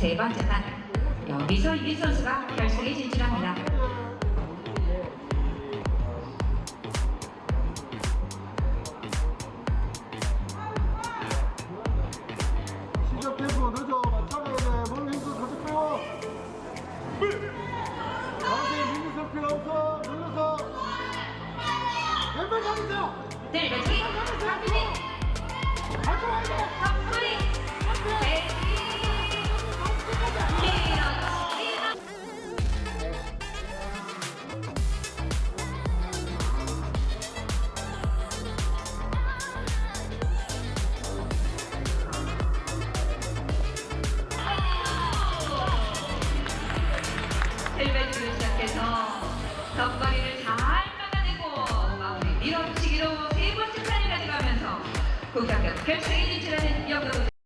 세 번째 판. 여기서 이긴 선수가 결승에 진출합니다. 템포 늦어. 맞춰야 돼몸 힘도 다시 빼고 가운데 미니스 필요 없어. 눌러서. 왼발 잡으세요. 들배치 한분 헬멧으로 시작해서 덕거리를 잘 막아내고 마무리. 밀어치기로 세 번째 판을 가져가면서 본격적 결승에 영도부